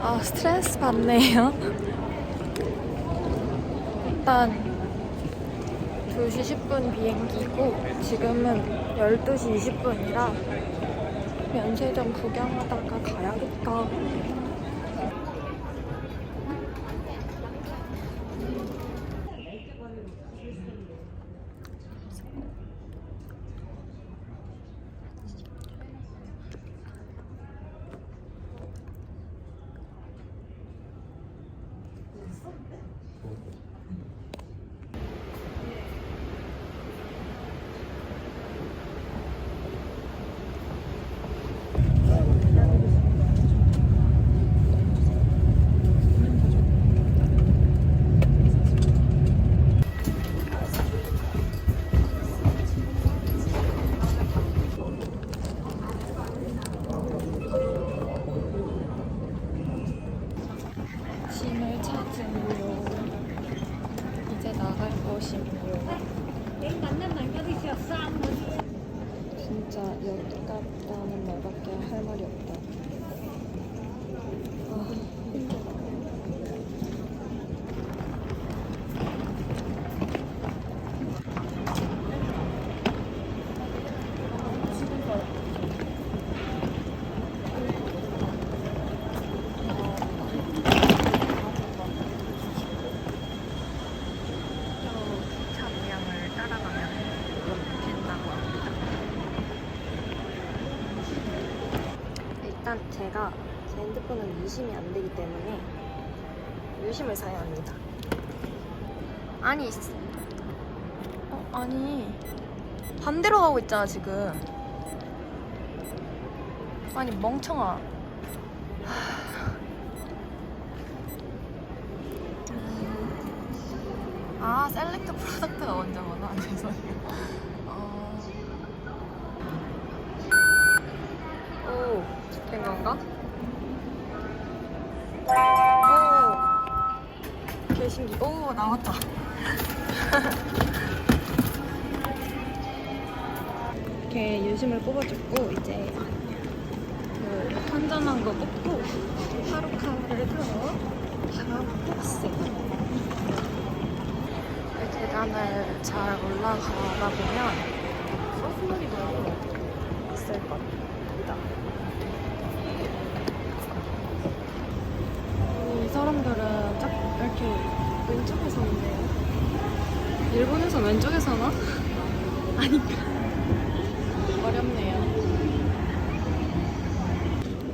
아 스트레스 받네요. 일단 2시 10분 비행기고 지금은 12시 20분이라 면세점 구경하다가 가야겠다. 여기 갔다는 말밖에 할 말이 없다. 아, 힘들어. 참량을 따라가면 된다고 합니다. 일단 제가 제 유심이 안 되기 때문에 유심을 사야 합니다. 아니, 어, 아니 반대로 가고 있잖아 지금. 아니 멍청아. 하. 음. 아 셀렉트 프로덕트가 먼저구나. 죄송해요. 어... 오, 된 건가? 오, 개신기. 오, 나왔다. 이렇게 유심을 뽑아줬고 이제 그 환전한 거 뽑고 하루카를 들어 가봅시다. 그 계단을 잘 올라가다 보면 소스놀이도 있을 겁니다. 일본에서 왼쪽에 서나? 아니까. 어렵네요.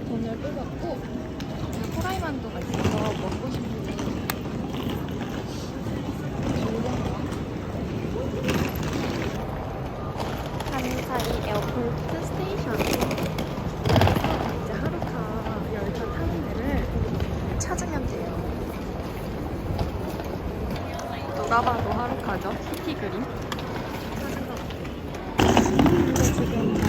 돈을 뽑았고, 그 후라이만두가 있어서 먹고 싶은데. 한사이 에어포트 스테이션. 이제 하루카 열차 타는 데를 찾으면 돼요. 누가 봐도 하루카죠? 시티 그림. 지금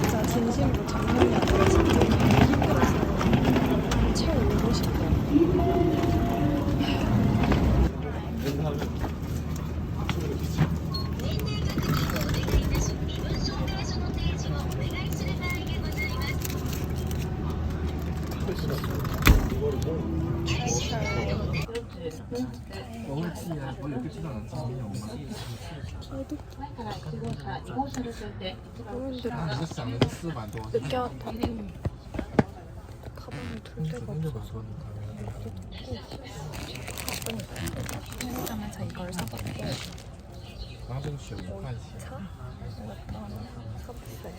늦게 왔다. 가방을 둘 데가 없어서. 편의점에서 이걸 사봤고. 차? 이것도 하나 사봤어요.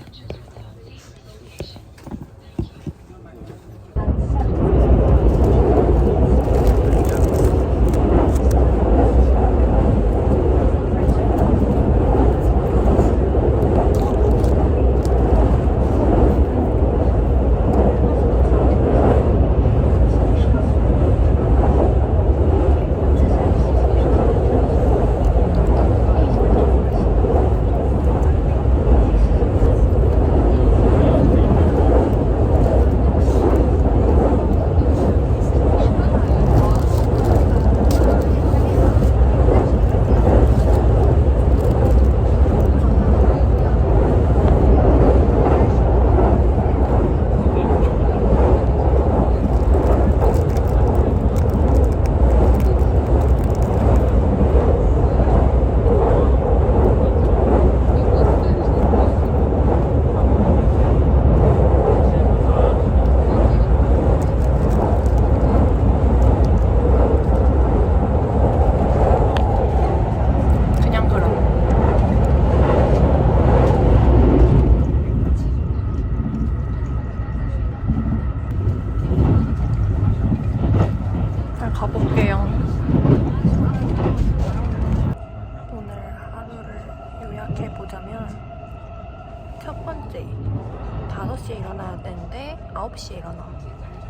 5시에 일어나야 되는데 9시에 일어나.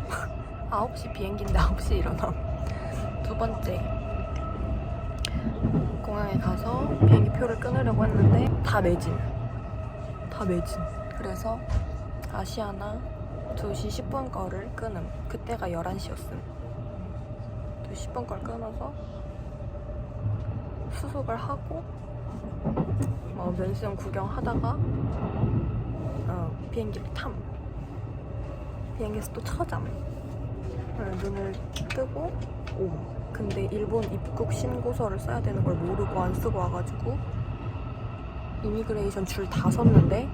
9시 비행기인데 9시에 일어나. 두 번째. 공항에 가서 비행기 표를 끊으려고 했는데 다 매진. 다 매진. 그래서 아시아나 2시 10분 거를 끊음. 그때가 11시였음. 2시 10분 걸 끊어서 수속을 하고 뭐 면수영 구경하다가 어, 비행기를 탐. 비행기에서 또 처잠. 어, 눈을 뜨고 옴 근데 일본 입국 신고서를 써야 되는 걸 모르고 안 쓰고 와가지고 이미그레이션 줄 다 섰는데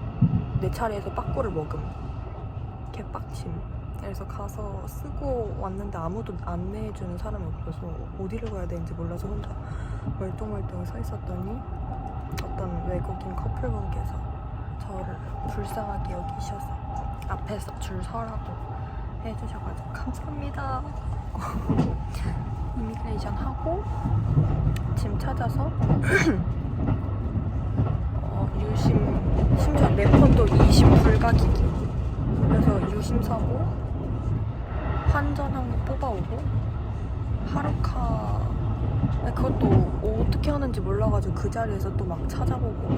내 차례에서 빠꾸를 먹음. 개빡침. 그래서 가서 쓰고 왔는데 아무도 안내해주는 사람이 없어서 어디를 가야 되는지 몰라서 혼자 멀뚱멀뚱 서 있었더니 어떤 외국인 커플분께서 저를 불쌍하게 여기셔서 앞에서 줄 서라고 해주셔가지고 감사합니다. 이미그레이션 하고 짐 찾아서 어, 유심 심지어 내 폰도 20 불가기기. 그래서 유심 사고 환전한 거 뽑아오고 하루카 그것도 어떻게 하는지 몰라가지고 그 자리에서 또 막 찾아보고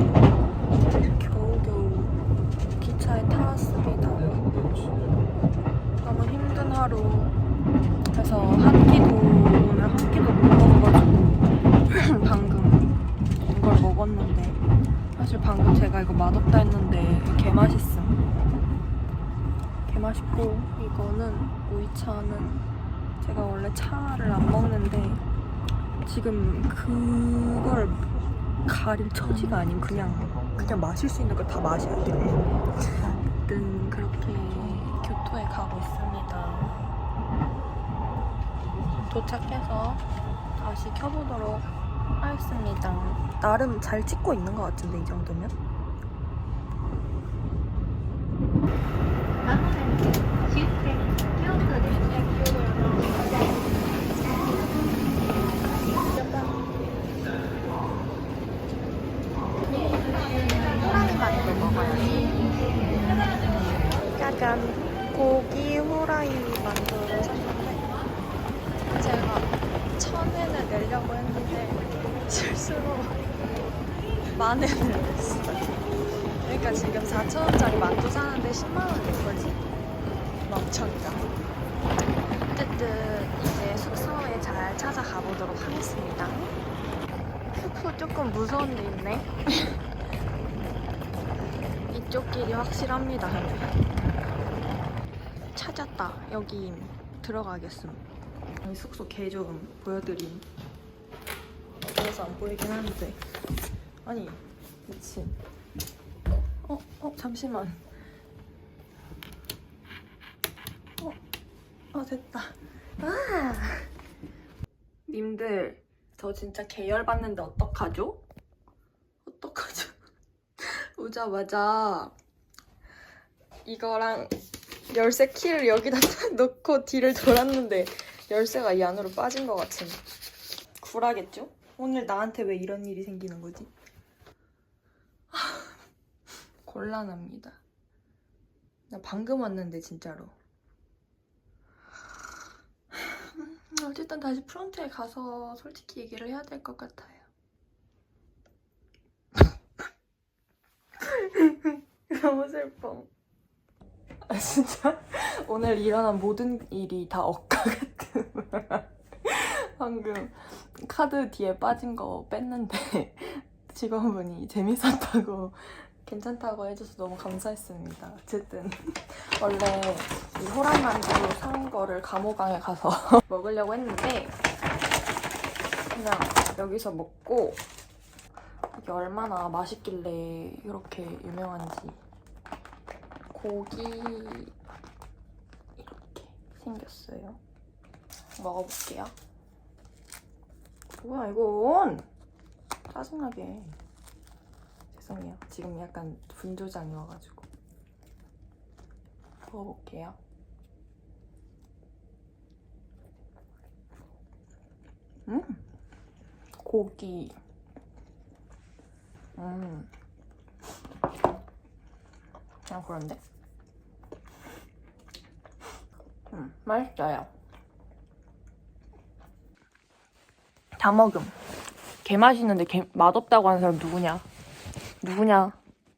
겨우겨우 기차에 타왔습니다. 너무 힘든 하루. 그래서 한 끼도 오늘 한 끼도 못 먹어가지고 방금 이걸 먹었는데 사실 방금 제가 이거 맛없다 했는데 개 맛있음. 개 맛있고 이거는 오이차는 제가 원래 차를 안 먹는데 지금 그걸 가릴 처지가 아닌 그냥 그냥 마실 수 있는 걸 다 마셔야 돼. 아무튼 그렇게 교토에 가고 있습니다. 도착해서 다시 켜보도록 하겠습니다. 나름 잘 찍고 있는 것 같은데 이 정도면? 호랑이 짜잔. 고기 후라이 만두를 샀는데 제가 천 엔을 내려고 했는데 실수로 만 엔을 냈어요. 그러니까 지금 4천 원짜리 만두 사는데 10만 원인 거지. 멍청이다. 어쨌든 이제 숙소에 잘 찾아가 보도록 하겠습니다. 숙소 조금 무서운 데 있네. 이쪽 길이 확실합니다. 찾았다. 여기 들어가겠음. 여기 숙소 개조금 보여드림. 그래서 안 보이긴 하는데. 아니, 미친. 어, 어, 잠시만. 어, 어, 됐다. 아! 님들, 저 진짜 계열 받는데 어떡하죠? 어떡하죠? 오자마자 이거랑 열쇠 키를 여기다 넣고 뒤를 돌았는데 열쇠가 이 안으로 빠진 것 같은 굴하겠죠? 오늘 나한테 왜 이런 일이 생기는 거지? 곤란합니다. 나 방금 왔는데 진짜로. 어쨌든 다시 프론트에 가서 솔직히 얘기를 해야 될 것 같아요. 너무 슬퍼. 아 진짜 오늘 일어난 모든 일이 다 억까 같은. 방금 카드 뒤에 빠진 거 뺐는데 직원분이 재밌었다고 괜찮다고 해줘서 너무 감사했습니다. 어쨌든 원래 이 호랑 만두 산 거를 감호강에 가서 먹으려고 했는데 그냥 여기서 먹고 이게 얼마나 맛있길래 이렇게 유명한지 고기 이렇게 생겼어요. 먹어볼게요. 뭐야 이건 짜증나게 죄송해요. 지금 약간 분조장이 와가지고 먹어볼게요. 음 고기 음 아 그런데? 음 맛있어요. 다 먹음. 개 맛있는데 개 맛없다고 하는 사람 누구냐? 누구냐?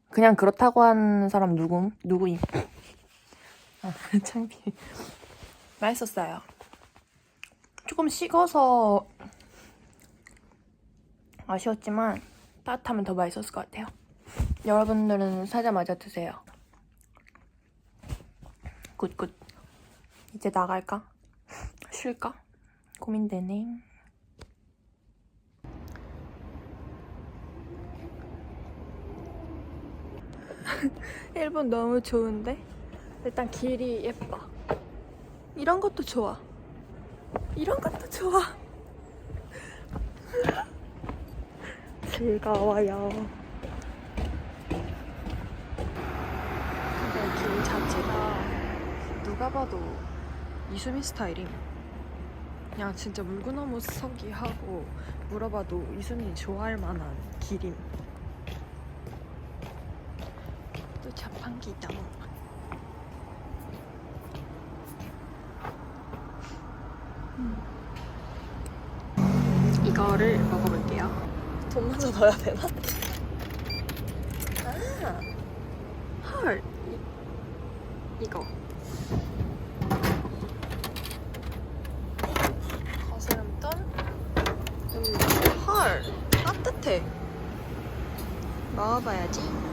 그냥 그렇다고 하는 사람 누구? 누구임? 아 창피해. 맛있었어요. 조금 식어서 아쉬웠지만 따뜻하면 더 맛있었을 것 같아요. 여러분들은 사자마자 드세요. 굿굿. 이제 나갈까? 쉴까? 고민되네. 일본 너무 좋은데? 일단 길이 예뻐. 이런 것도 좋아. 이런 것도 좋아. 즐거워요. 근데 길 자체가 누가 봐도 이수미 스타일임. 그냥 진짜 물구나무 서기 하고 물어봐도 이수미 좋아할 만한 길임. 또 자판기다. 이거를 먹어볼게요. 돈 먼저 넣어야 되나? 아, 헐. 이, 이거. 거스름돈. 음, 헐. 따뜻해. 먹어봐야지.